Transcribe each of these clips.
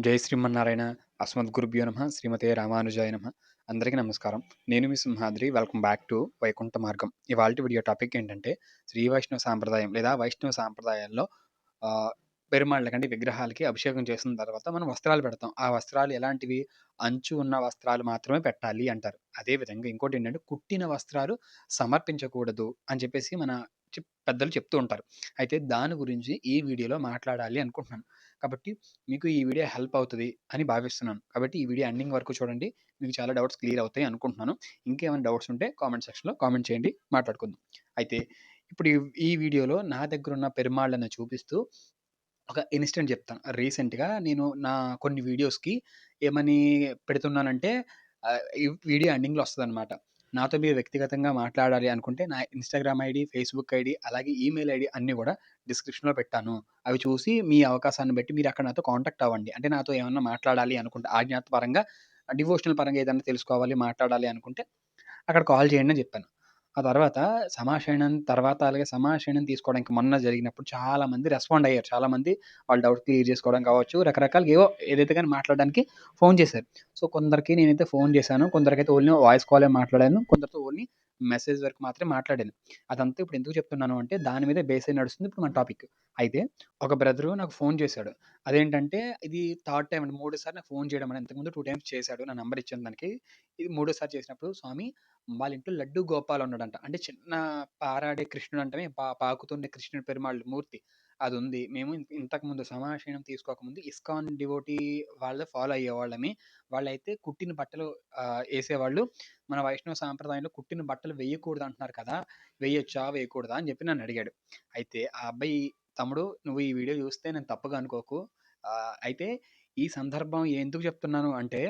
జై శ్రీమన్నారాయణ అస్మద్ గురుభ్యో నమ శ్రీమతే రామానుజాయ నమ. అందరికీ నమస్కారం. నేను మీ Simhadri welcome back to Vaikuntha Margam. ఇవాళ వీడియో టాపిక్ ఏంటంటే శ్రీ వైష్ణవ సాంప్రదాయం లేదా వైష్ణవ సాంప్రదాయాల్లో పెరుమాళ్ళ కంటే విగ్రహాలకి అభిషేకం చేసిన తర్వాత మనం వస్త్రాలు పెడతాం. ఆ వస్త్రాలు ఎలాంటివి? అంచు ఉన్న వస్త్రాలు మాత్రమే పెట్టాలి అంటారు. అదే విధంగా ఇంకోటి ఏంటంటే కుట్టిన వస్త్రాలు సమర్పించకూడదు అని చెప్పేసి మన చెప్- పెద్దలు చెప్తూ ఉంటారు. అయితే దాని గురించి ఈ వీడియోలో మాట్లాడాలి అనుకుంటున్నాను. కాబట్టి మీకు ఈ వీడియో హెల్ప్ అవుతుంది అని భావిస్తున్నాను. కాబట్టి ఈ వీడియో ఎండింగ్ వరకు చూడండి. మీకు చాలా డౌట్స్ క్లియర్ అవుతాయి అనుకుంటున్నాను. ఇంకేమైనా డౌట్స్ ఉంటే కామెంట్ సెక్షన్లో కామెంట్ చేయండి. మాట్లాడుకుందాం. అయితే ఇప్పుడు ఈ- వీడియోలో నా దగ్గర ఉన్న పెరుమాళ్ళను చూపిస్తూ ఒక ఇన్సిడెంట్ చెప్తాను. రీసెంట్గా నేను నా కొన్ని వీడియోస్కి ఏమని పెడుతున్నానంటే ఈ వీడియో ఎండింగ్లో వస్తుంది అనమాట నాతో మీరు వ్యక్తిగతంగా మాట్లాడాలి అనుకుంటే నా ఇన్స్టాగ్రామ్ ఐడి ఫేస్బుక్ ఐడి అలాగే ఈమెయిల్ ఐడి అన్నీ కూడా డిస్క్రిప్షన్లో పెట్టాను. అవి చూసి మీ అవకాశాన్ని బట్టి మీరు అక్కడ నాతో కాంటాక్ట్ అవ్వండి. అంటే నాతో ఏమన్నా మాట్లాడాలి అనుకుంటే ఆజ్ఞాత పరంగా డివోషనల్ పరంగా ఏదైనా తెలుసుకోవాలి మాట్లాడాలి అనుకుంటే అక్కడ కాల్ చేయండి అని చెప్పాను. ఆ తర్వాత సమాషయనం తర్వాత అలాగే సమాషయనం తీసుకోవడానికి మొన్న జరిగినప్పుడు చాలా మంది రెస్పాండ్ అయ్యారు. చాలా మంది వాళ్ళ డౌట్ క్లియర్ చేసుకోవడం కావచ్చు రకరకాలుగా ఏవో ఏదైతే కానీ మాట్లాడడానికి ఫోన్ చేశారు. సో కొందరికి నేనైతే ఫోన్ చేశాను. కొందరికైతే ఓన్లీ వాయిస్ కాలే మాట్లాడాను. కొందరితో ఓన్లీ మెసేజ్ వరకు మాత్రమే మాట్లాడాను. అదంతా ఇప్పుడు ఎందుకు చెప్తున్నాను అంటే దాని మీద బేస్ అయి నడుస్తుంది. ఇప్పుడు మన టాపిక్ అయితే ఒక బ్రదరు నాకు ఫోన్ చేశాడు. అదేంటంటే ఇది థర్డ్ టైం అండి. మూడోసారి నాకు ఫోన్ చేయడం అని ఇంతకుముందు టూ టైమ్స్ చేశాడు. నా నెంబర్ ఇచ్చాను దానికి. ఇది మూడోసారి చేసినప్పుడు స్వామి వాళ్ళ ఇంట్లో లడ్డు గోపాల్ ఉన్నాడంట. అంటే చిన్న పారాడే కృష్ణుడు అంటే పా పాకుతుండే కృష్ణుడి పెరుమాళ్ళు మూర్తి. అది ఉంది. మేము ఇన్- ఇంతకుముందు సమాశయనం తీసుకోకముందు ఇస్కాన్ డివోటీ వాళ్ళ ఫాలో అయ్యేవాళ్ళమే. వాళ్ళైతే కుట్టిన బట్టలు వేసేవాళ్ళు మన వైష్ణవ సాంప్రదాయంలో కుట్టిన బట్టలు వేయకూడదు అంటున్నారు కదా వేయొచ్చా వేయకూడదా అని చెప్పి నన్ను అడిగాడు. అయితే ఆ అబ్బాయి తమ్ముడు నువ్వు ఈ వీడియో చూస్తే నేను తప్పుగా అనుకోకు. అయితే ఈ సందర్భం ఎందుకు చెప్తున్నాను అంటే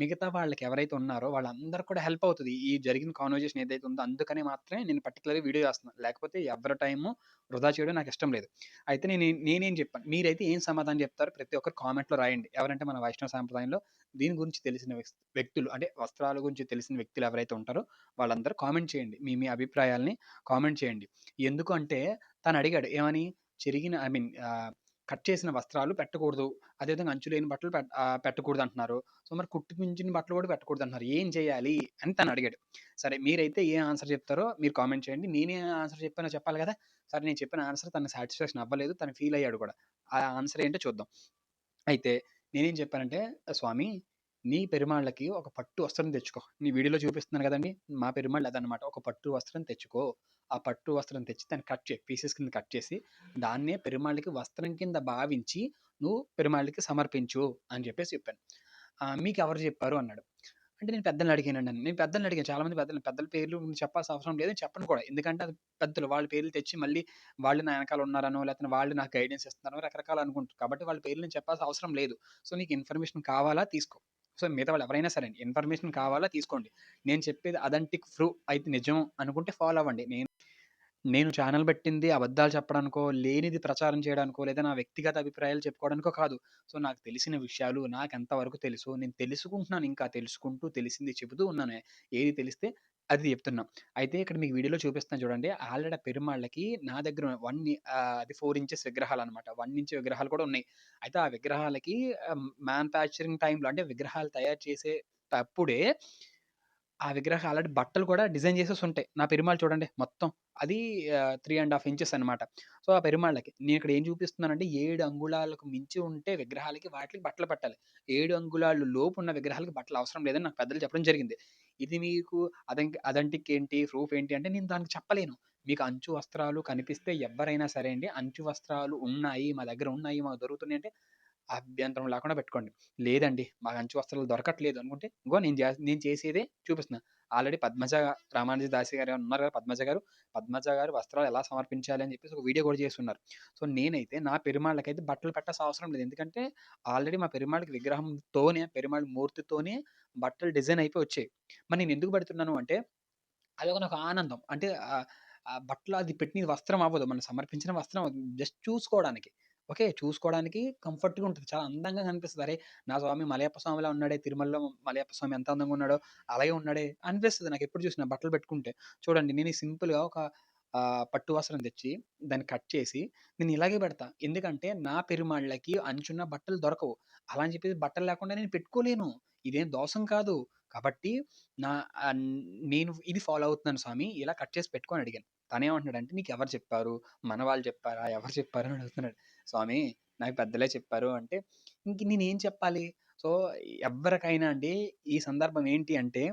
మిగతా వాళ్ళకి ఎవరైతే ఉన్నారో వాళ్ళందరూ కూడా హెల్ప్ అవుతుంది. ఈ జరిగిన కాన్వర్జేషన్ ఏదైతే ఉందో అందుకనే మాత్రమే నేను పర్టికులర్గా వీడియో చేస్తున్నాను లేకపోతే ఎవరి టైము వృధా చేయడం నాకు ఇష్టం లేదు. అయితే నేను నేనేం చెప్పాను? మీరైతే ఏం సమాధానం చెప్తారు ప్రతి ఒక్కరు కామెంట్లో రాయండి. ఎవరంటే మన వైష్ణవ సాంప్రదాయంలో దీని గురించి తెలిసిన వ్యక్తులు అంటే వస్త్రాల గురించి తెలిసిన వ్యక్తులు ఎవరైతే ఉంటారో వాళ్ళందరూ కామెంట్ చేయండి. మీ మీ అభిప్రాయాల్ని కామెంట్ చేయండి. ఎందుకు అంటే తను అడిగాడు ఏమని? చెరిగిన ఐ మీన్ కట్ చేసిన వస్త్రాలు పెట్టకూడదు. అదేవిధంగా అంచు లేని బట్టలు పెట్టకూడదు అంటున్నారు సో మరి కుట్టించిన బట్టలు కూడా పెట్టకూడదు అంటున్నారు ఏం చేయాలి అని తను అడిగాడు. సరే మీరైతే ఏ ఆన్సర్ చెప్తారో మీరు కామెంట్ చేయండి. నేనే ఆన్సర్ చెప్పానో చెప్పాలి కదా? సరే నేను చెప్పిన ఆన్సర్ తన సాటిస్ఫాక్షన్ అవ్వలేదు. తను ఫీల్ అయ్యాడు కూడా. ఆ ఆన్సర్ ఏంటో చూద్దాం. అయితే నేనేం చెప్పానంటే స్వామి నీ పెరుమాళ్ళకి ఒక పట్టు వస్త్రం తెచ్చుకో. నీ వీడియోలో చూపిస్తున్నాను కదండి మా పెరుమాళ్ళు అదనమాట ఒక పట్టు వస్త్రం తెచ్చుకో. ఆ పట్టు వస్త్రం తెచ్చి దాన్ని కట్ చేయి పీసెస్ కింద కట్ చేసి దాన్నే పెరుమాళ్ళకి వస్త్రం కింద భావించి నువ్వు పెరుమాళ్ళకి సమర్పించు అని చెప్పేసి చెప్పాను. మీకు ఎవరు చెప్పారు అన్నాడు. అంటే నేను పెద్దల్ని అడిగానండి నేను పెద్దల్ని అడిగాను. చాలా మంది పెద్దలు పెద్దల పేర్లు చెప్పాల్సిన అవసరం లేదు. చెప్పను కూడా. ఎందుకంటే అది పెద్దలు వాళ్ళ పేర్లు తెచ్చి మళ్ళీ వాళ్ళు నా వెనకాల ఉన్నారనో లేకపోతే వాళ్ళు నాకు గైడెన్స్ ఇస్తున్నారో రకరకాలు అనుకుంటారు కాబట్టి వాళ్ళ పేర్లు నేను చెప్పాల్సిన అవసరం లేదు. సో నీకు ఇన్ఫర్మేషన్ కావాలా తీసుకో. సో మిగతా వాళ్ళు ఎవరైనా సరే ఇన్ఫర్మేషన్ కావాలా తీసుకోండి. నేను చెప్పేది అదంటిక్ ప్రూ అయితే నిజం అనుకుంటే ఫాలో అవ్వండి. నేను నేను ఛానల్ పెట్టింది అబద్ధాలు చెప్పడానికో లేనిది ప్రచారం చేయడానికో లేదా నా వ్యక్తిగత అభిప్రాయాలు చెప్పుకోవడానికో కాదు. సో నాకు తెలిసిన విషయాలు నాకు ఎంతవరకు తెలుసు నేను తెలుసుకుంటున్నాను ఇంకా తెలుసుకుంటూ తెలిసింది చెబుతూ ఉన్నాను. ఏది తెలిస్తే అది చెప్తున్నా. అయితే ఇక్కడ మీకు వీడియోలో చూపిస్తాను చూడండి. ఆల్రెడీ ఆ పెరుమాళ్ళకి నా దగ్గర వన్ అది ఫోర్ ఇంచెస్ విగ్రహాలు అనమాట వన్ ఇంచ్ విగ్రహాలు కూడా ఉన్నాయి. అయితే ఆ విగ్రహాలకి మ్యానుఫ్యాక్చరింగ్ టైంలో అంటే విగ్రహాలు తయారు చేసే అప్పుడే ఆ విగ్రహం ఆల్రెడీ బట్టలు కూడా డిజైన్ చేసేసి ఉంటాయి. నా పెరుమాళ్ళు చూడండి మొత్తం. అది త్రీ అండ్ హాఫ్ ఇంచెస్ అనమాట సో ఆ పెరుమాళ్ళకి నేను ఇక్కడ ఏం చూపిస్తున్నానంటే ఏడు అంగుళాలకు మించి ఉంటే విగ్రహాలకి వాటికి బట్టలు పెట్టాలి. ఏడు అంగుళాలు లోపు ఉన్న విగ్రహాలకి బట్టలు అవసరం లేదని నాకు పెద్దలు చెప్పడం జరిగింది. ఇది మీకు అదంకి అదంటికి ఏంటి ప్రూఫ్ ఏంటి? అంటే నేను దానికి చెప్పలేను. మీకు అంచు వస్త్రాలు కనిపిస్తే ఎవరైనా సరే అండి అంచు వస్త్రాలు ఉన్నాయి మా దగ్గర ఉన్నాయి మాకు దొరుకుతున్నాయి అంటే అభ్యంతరం లేకుండా పెట్టుకోండి. లేదండి మాకు అంచు వస్త్రాలు దొరకట్లేదు అనుకుంటే ఇంకో నేను చే నేను చేసేదే చూపిస్తున్నా. ఆల్రెడీ పద్మజ రామానుజ దాసి గారు ఉన్నారు కదా పద్మజ గారు. పద్మజ గారు వస్త్రాలు ఎలా సమర్పించాలి అని చెప్పేసి ఒక వీడియో కూడా చేస్తున్నారు. సో నేనైతే నా పెరుమాళ్ళకైతే బట్టలు పెట్టాల్సిన అవసరం లేదు. ఎందుకంటే ఆల్రెడీ మా పెరుమాళ్ళకి విగ్రహంతోనే పెరుమాళ్ మూర్తితోనే బట్టలు డిజైన్ అయిపోయి వచ్చాయి. మరి నేను ఎందుకు పెడుతున్నాను అంటే అది ఒక నాకు ఆనందం. అంటే బట్టలు అది పెట్టిన వస్త్రం అవ్వదు. మనం సమర్పించిన వస్త్రం జస్ట్ చూసుకోవడానికి. ఓకే చూసుకోవడానికి కంఫర్ట్గా ఉంటుంది చాలా అందంగా కనిపిస్తుంది అరే నా స్వామి మలయప్ప స్వామిలా ఉన్నాడే తిరుమలలో మలయప్ప స్వామి ఎంత అందంగా ఉన్నాడో అలాగే ఉన్నాడే అనిపిస్తుంది నాకు ఎప్పుడు చూసిన బట్టలు పెట్టుకుంటే చూడండి నేను సింపుల్గా ఒక ఆహ్, పట్టు వస్త్రం తెచ్చి, దాన్ని కట్ చేసి, నేను ఇలాగే పెడతా. ఎందుకంటే, నా పెరుమాళ్ళకి అంచున్న బట్టలు దొరకవు. అలా అని చెప్పేసి బట్టలు లేకుండా నేను పెట్టుకోలేను. ఇదేం దోషం కాదు. కాబట్టి నా ఆహ్, నేను ఇది ఫాలో అవుతున్నాను స్వామి. ఇలా కట్ చేసి పెట్టుకో అని అడిగాను. తనేమంటున్నాడంటే, ఎవరు చెప్పారు? మన వాళ్ళు చెప్పారా? ఎవరు చెప్పారు?" అని అడుగుతున్నాడు. స్వామి నాకు పెద్దలే చెప్పారు అంటే, ఇంక నేనేం చెప్పాలి? సో, ఎవ్వరికైనా అండి ఈ సందర్భం ఏంటి అంటే,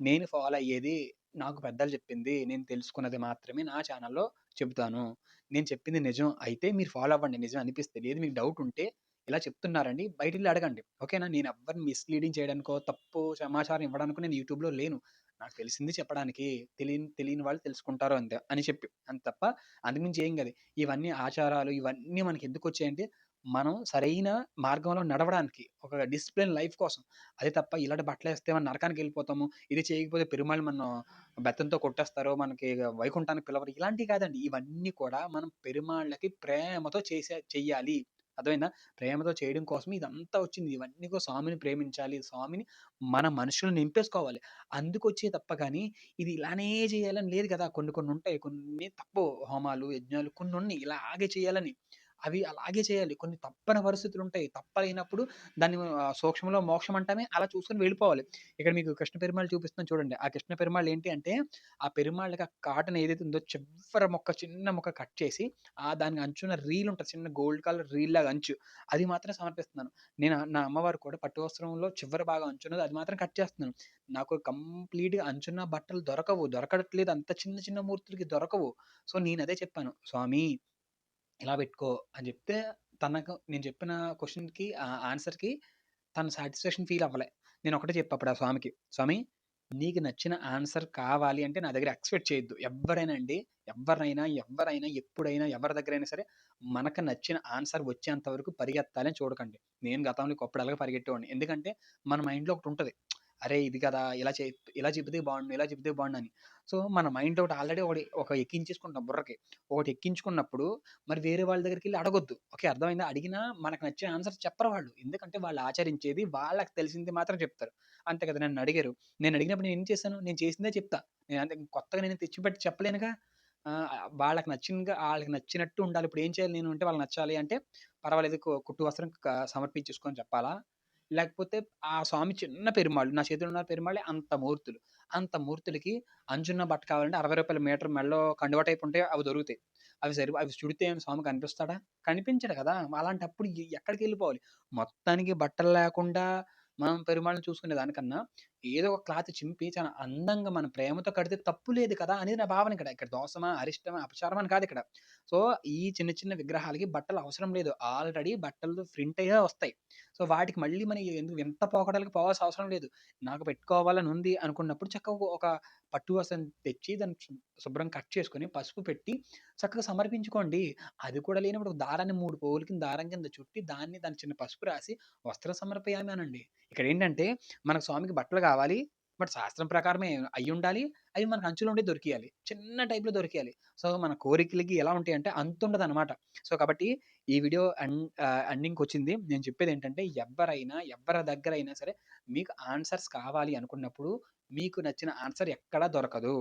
నేను ఫాలో అయ్యేది నాకు పెద్దలు చెప్పింది, నేను తెలుసుకున్నది మాత్రమే నా ఛానల్లో చెబుతాను. నేను చెప్పింది నిజం అయితే మీరు ఫాలో అవ్వండి నిజం అనిపిస్తే. లేదు మీకు డౌట్ ఉంటే ఇలా చెప్తున్నారండి బయటెళ్ళి అడగండి. ఓకేనా? నేను ఎవ్వరిని మిస్‌లీడింగ్ చేయడానికో, తప్పు సమాచారం ఇవ్వడానికో నేను యూట్యూబ్‌లో లేను. నాకు తెలిసింది చెప్పడానికి. తెలియని తెలియని వాళ్ళు తెలుసుకుంటారు అంతే అని చెప్పి. అంత తప్ప అందుమించి ఏం కాదు. ఇవన్నీ ఆచారాలు ఇవన్నీ మనకి ఎందుకు వచ్చాయంటే మనం సరైన మార్గంలో నడవడానికి. ఒక డిసిప్లిన్ లైఫ్ కోసం. అదే తప్ప ఇలాంటి బట్టలేస్తే మనం నరకానికి వెళ్ళిపోతాము ఇది చేయకపోతే పెరుమాళ్ళు మనం బెత్తంతో కొట్టేస్తారు. మనకి వైకుంఠానికి పిలవరు. ఇలాంటివి కాదండి. ఇవన్నీ కూడా మనం పెరుమాళ్ళకి ప్రేమతో చేసే చెయ్యాలి. అర్థమైందా? ప్రేమతో చేయడం కోసమే ఇదంతా వచ్చింది. ఇవన్నీ కూడా స్వామిని ప్రేమించాలి. స్వామిని మన మనుషులను నింపేసుకోవాలి. అందుకొచ్చాయి తప్ప కానీ ఇది ఇలానే చేయాలని లేదు కదా! కొన్ని కొన్ని ఉంటాయి. కొన్ని తప్పు హోమాలు, యజ్ఞాలు కొన్నున్నాయి ఇలాగే చేయాలని. అవి అలాగే చేయాలి. కొన్ని తప్పని పరిస్థితులు ఉంటాయి తప్పలేనప్పుడు దాన్ని సూక్ష్మంలో మోక్షం అంటామే అలా చూసుకొని వెళ్ళిపోవాలి. ఇక్కడ మీకు కృష్ణ పెరుమాళ్ళు చూపిస్తున్నాను చూడండి. ఆ కృష్ణ పెరుమాళ్ళు ఏంటి అంటే, ఆ పెరుమాళ్ళకి ఆ కాటన్ ఏదైతే ఉందో చివర మొక్క చిన్న మొక్క కట్ చేసి, ఆ దానికి అంచున రీల్ ఉంటుంది చిన్న గోల్డ్ కలర్ రీల్ లాగా అంచు. అది మాత్రం సమర్పిస్తున్నాను. నేను నా అమ్మవారు కూడా పట్టు వస్త్రంలో చివరి బాగా అంచున్నది అది మాత్రం కట్ చేస్తున్నాను. నాకు కంప్లీట్‌గా అంచున్న బట్టలు దొరకవు. దొరకట్లేదు. అంత చిన్న చిన్న మూర్తులకి దొరకవు. సో, నేనదే చెప్పాను. స్వామి ఇలా పెట్టుకో అని చెప్తే, తనకు నేను చెప్పిన క్వశ్చన్‌కి ఆహ్, ఆన్సర్‌కి తను సాటిస్ఫాక్షన్ ఫీల్ అవ్వలే. నేను ఒకటే చెప్పా అప్పుడు ఆ స్వామికి. స్వామి నీకు నచ్చిన ఆన్సర్ కావాలి అంటే నా దగ్గర ఎక్స్‌పెక్ట్ చేయొద్దు. ఎవ్వరైనా అండి, ఎవ్వరైనా, ఎవ్వరైనా, ఎప్పుడైనా, ఎవరి దగ్గరైనా సరే, మనకు నచ్చిన ఆన్సర్ వచ్చేంత వరకు పరిగెత్తాలని చూడకండి. నేను గతంలో ఒకప్పుడు అలాగే పరిగెట్టేవాడిని. ఎందుకంటే, మన మైండ్‌లో ఒకటుంటది. అరే! ఇది కదా! ఇలా చే ఇలా చెబితే బాగుండు ఇలా చెబితే బాగుండు అని. సో, మన మైండ్ ఒకటి ఆల్రెడీ ఒకటి ఒక ఎక్కించేసుకుంటాం బుర్రకి. ఒకటి ఎక్కించుకున్నప్పుడు మరి వేరే వాళ్ళ దగ్గరికి వెళ్ళి అడగొద్దు. ఓకే. అర్థమైందా? అడిగినా మనకు నచ్చిన ఆన్సర్ చెప్పరు వాళ్ళు. ఎందుకంటే వాళ్ళు ఆచరించేది వాళ్ళకి తెలిసింది మాత్రం చెప్తారు. అంతే కదా! నన్ను అడిగారు నేను అడిగినప్పుడు నేను ఏం చేశాను? నేను చేసిందే చెప్తా. నేను అంటే కొత్తగా నేను తెచ్చిపెట్టి చెప్పలేనుగా. వాళ్ళకి నచ్చినగా వాళ్ళకి నచ్చినట్టు ఉండాలి. ఇప్పుడు ఏం చేయాలి నేను అంటే వాళ్ళకి నచ్చాలి అంటే పర్వాలేదు కుట్టు వస్త్రం క చెప్పాలా? లేకపోతే ఆ స్వామి చిన్న పెరుమాళ్ళు. నా చేతిలో ఉన్న పెరుమాళ్ళే అంత మూర్తులు. అంత మూర్తులకి అంచున్న బట్ట కావాలంటే రూ. 60 మీటర్ మెడలో కండువా టైప్ ఉంటాయి అవి దొరుకుతాయి. అవి సరి అవి చుడితే ఏమైనా స్వామి కనిపిస్తాడా? కనిపించడు కదా! అలాంటప్పుడు ఎ ఎక్కడికెళ్ళిపోవాలి? మొత్తానికి బట్టలు లేకుండా మనం పెరుమాళ్ళని చూసుకునే దానికన్నా, ఏదో ఒక క్లాత్ చింపి చాలా అందంగా మన ప్రేమతో కడితే తప్పు లేదు కదా! అనేది నా భావన ఇక్కడ. ఇక్కడ దోషమా, అరిష్టమా, అపచారమా అని ఇక్కడ సో, ఈ చిన్న చిన్న విగ్రహాలకి బట్టలు అవసరం లేదు. ఆల్రెడీ బట్టలు ప్రింట్ అయ్యే వస్తాయి. సో, వాటికి మళ్ళీ మనం ఎందుకు ఎంత పోకడాలకి పోవాల్సిన అవసరం లేదు. నాకు పెట్టుకోవాలని ఉంది అనుకున్నప్పుడు చక్కగా ఒక పట్టు వస్త్రం తెచ్చి దాన్ని శు కట్ చేసుకొని, పసుపు పెట్టి చక్కగా సమర్పించుకోండి. అది కూడా లేనప్పుడు దారాన్ని మూడు పోగుల కింద దారం కింద చుట్టి దాన్ని దాని చిన్న పసుపు రాసి వస్త్రం సమర్పయామి అనండి. ఇక్కడేంటంటే మనకు స్వామికి బట్టలు కావాలి. బట్ శాస్త్రం ప్రకారమే అయ్యుండాలి. అవి మనకు అంచులో ఉండి దొరికేయాలి చిన్న టైప్‌లో దొరికేయాలి సో, మన కోరికలకి ఎలా ఉంటాయి అంటే అంతుండదనమాట. సో, కాబట్టి ఈ వీడియో ఎండింగ్కి వచ్చింది నేను చెప్పేది నేను ఎవరైనా ఎవ్వరైనా, ఎవ్వరి అయినా సరే మీకు ఆన్సర్స్ కావాలి అనుకున్నప్పుడు మీకు నచ్చిన ఆన్సర్ ఎక్కడా దొరకదు.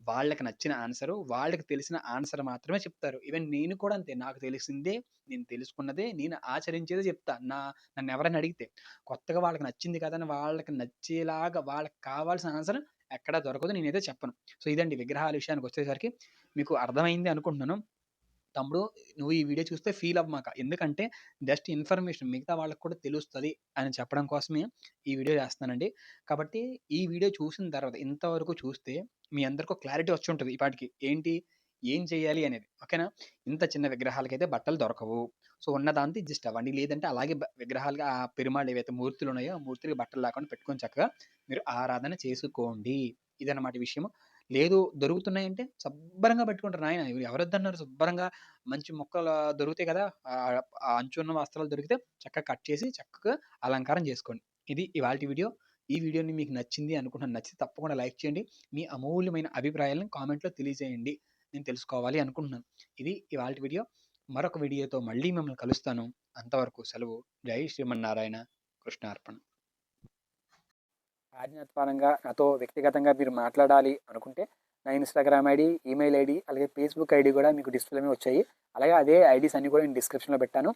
వాళ్ళకి నచ్చిన ఆన్సరు, వాళ్ళకి తెలిసిన ఆన్సర్ మాత్రమే చెప్తారు. ఈవెన్ నేను కూడా అంతే. నాకు తెలిసిందే, నేను తెలుసుకున్నదే, నేను ఆచరించేదే చెప్తా. నా నన్నెవరైనా అడిగితే. కొత్తగా వాళ్ళకి నచ్చింది కదా! అని వాళ్ళకి నచ్చేలాగా వాళ్ళకి కావాల్సిన ఆన్సర్ ఎక్కడా దొరకదు. నేనైతే చెప్పను. సో, ఇదండి విగ్రహాల విషయానికొచ్చేసరికి మీకు అర్థమైంది అనుకుంటున్నాను. తమ్ముడు నువ్వు ఈ వీడియో చూస్తే ఫీల్ అవ్వమాక. ఎందుకంటే జస్ట్ ఇన్ఫర్మేషన్ మిగతా వాళ్ళకి కూడా తెలుస్తుంది అని చెప్పడం కోసమే ఈ వీడియో చేస్తున్నానండి. కాబట్టి ఈ వీడియో చూసిన తర్వాత ఇంతవరకు చూస్తే మీ అందరికీ క్లారిటీ వచ్చి ఈ ఇప్పటికి ఏంటి? ఏం చేయాలి అనేది. ఓకేనా? ఇంత చిన్న విగ్రహాలకైతే బట్టలు దొరకవు. సో, ఉన్నదాంతి జస్ట్ అవ్వండి. లేదంటే అలాగే విగ్రహాలుగా ఆ పెరుమాళ్ళు ఏవైతే మూర్తులున్నాయో ఆ మూర్తులకి బట్టలు లేకుండా పెట్టుకొని చక్కగా మీరు ఆరాధన చేసుకోండి. ఇదన్నమాట విషయము. లేదు దొరుకుతున్నాయంటే శుభ్రంగా పెట్టుకుంటారు నాయన. ఎవరొద్దన్నారు శుభ్రంగా మంచి మొక్కలు దొరుకుతాయి కదా! ఆ అంచున్న వస్త్రాలు దొరికితే చక్కగా కట్ చేసి చక్కగా అలంకారం చేసుకోండి. ఇది ఇవాళ వీడియో. ఈ వీడియోని మీకు నచ్చింది అనుకుంటున్నాను. నచ్చితే తప్పకుండా లైక్ చేయండి. మీ అమూల్యమైన అభిప్రాయాలను కామెంట్‌లో తెలియజేయండి. నేను తెలుసుకోవాలి అనుకుంటున్నాను. ఇది ఇవాళ వీడియో. మరొక వీడియోతో మళ్ళీ మిమ్మల్ని కలుస్తాను. అంతవరకు సెలవు. జై శ్రీమన్నారాయణ. కృష్ణార్పణ. ఆధ్యాత్మిక నాతో వ్యక్తిగతంగా మీరు మాట్లాడాలి అనుకుంటే నా ఇన్స్టాగ్రామ్ ఐడి ఈమెయిల్ ఐడి అలాగే ఫేస్బుక్ ఐడి కూడా మీకు డిస్ప్లేమే వచ్చాయి. అలాగే అదే ఐడీస్ అన్నీ కూడా నేను డిస్క్రిప్షన్లో పెట్టాను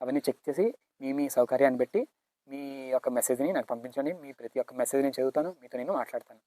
అవన్నీ చెక్ చేసి మీ మీ సౌకర్యాన్ని బట్టి మీ యొక్క మెసేజ్ని నాకు పంపించండి. మీ ప్రతి ఒక్క మెసేజ్ నేను చదువుతాను. మీతో నేను మాట్లాడతాను.